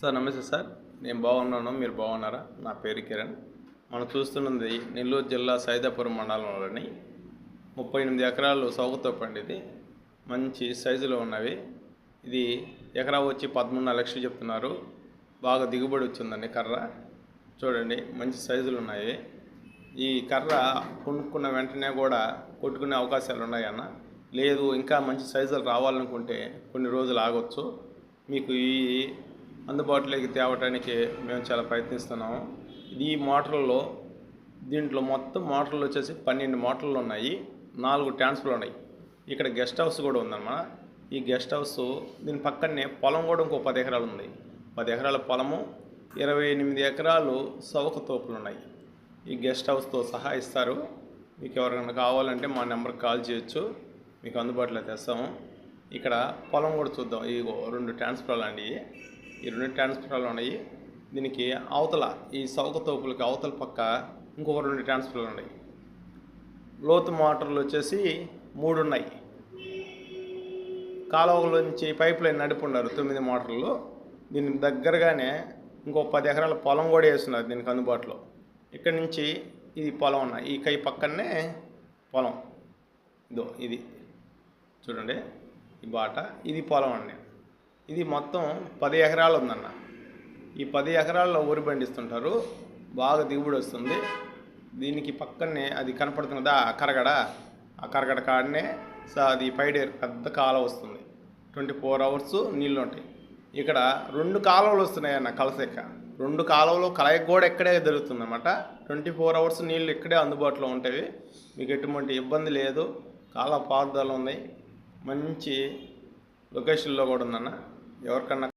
Sir నమస్తే sir. నేను బాగున్నాను మీరు బాగున్నారా? నా పేరు కిరణ్. మనం చూస్తున్నది నెల్లూరు జిల్లా సైదాపురం మండలంలోని ముప్పై ఎనిమిది ఎకరాలు సౌకతో పండిది మంచి సైజులో ఉన్నవి. ఇది ఎకరా వచ్చి పదమూడున్నర లక్షలు చెప్తున్నారు. బాగా దిగుబడి వచ్చిందండి కర్ర. చూడండి మంచి సైజులు ఉన్నాయి. ఈ కర్ర కొనుక్కున్న వెంటనే కూడా కొట్టుకునే అవకాశాలు ఉన్నాయన్న లేదు ఇంకా మంచి సైజులు రావాలనుకుంటే కొన్ని రోజులు ఆగొచ్చు. మీకు ఈ అందుబాటులోకి తేవటానికి మేము చాలా ప్రయత్నిస్తున్నాము. ఈ మోటార్లో దీంట్లో మొత్తం మోటార్లు వచ్చేసి పన్నెండు మోటార్లు ఉన్నాయి. నాలుగు ట్రాన్స్ఫర్లు ఉన్నాయి. ఇక్కడ గెస్ట్ హౌస్ కూడా ఉందన్నమాట. ఈ గెస్ట్ హౌస్ దీని పక్కనే పొలం కూడా ఇంకో పది ఎకరాలు ఉంది. పది ఎకరాల పొలము ఇరవై ఎనిమిది ఎకరాలు సౌక తోపులు ఉన్నాయి. ఈ గెస్ట్ హౌస్తో సహా ఇస్తారు. మీకు ఎవరికైనా కావాలంటే మా నెంబర్కి కాల్ చేయొచ్చు. మీకు అందుబాటులో తెస్తాము. ఇక్కడ పొలం కూడా చూద్దాం. ఈ రెండు ట్రాన్స్ఫర్లు అండి ఈ రెండు ట్రాన్స్ఫర్లు ఉన్నాయి. దీనికి అవతల ఈ సౌక తోపులకి అవతల పక్క ఇంకొక రెండు ట్రాన్స్ఫర్లు ఉన్నాయి. లోతు మోటార్లు వచ్చేసి మూడు ఉన్నాయి. కాలువల నుంచి పైప్ లైన్ నడుపున్నారు తొమ్మిది మోటార్లు. దీనికి దగ్గరగానే ఇంకో పది ఎకరాల పొలం కూడా వేస్తున్నారు దీనికి అందుబాటులో. ఇక్కడ నుంచి ఇది పొలం ఉన్నాయి ఈ కై పక్కనే పొలం. ఇదో ఇది. చూడండి ఈ బాట ఇది పొలం అండి. ఇది మొత్తం పది ఎకరాలు ఉందన్న. ఈ పది ఎకరాల్లో వరి పండిస్తుంటారు. బాగా దిగుబడి వస్తుంది. దీనికి పక్కనే అది కనపడుతున్నదా ఆ కరగడ. ఆ కరగడ కాడనే సో అది పైడేరు పెద్ద కాలువ వస్తుంది. ట్వంటీ ఫోర్ అవర్స్ నీళ్ళు ఉంటాయి. ఇక్కడ రెండు కాలువలు వస్తున్నాయి అన్న కలసెక్క రెండు కాలువలు కలయిక కూడా ఇక్కడే జరుగుతుంది అనమాట ట్వంటీ ఫోర్ అవర్స్ నీళ్ళు ఇక్కడే అందుబాటులో ఉంటాయి. మీకు ఎటువంటి ఇబ్బంది లేదు. కాలువ పారుదల ఉన్నాయి మంచి లొకేషన్లో కూడా ఉందన్న. ఎవరికన్నా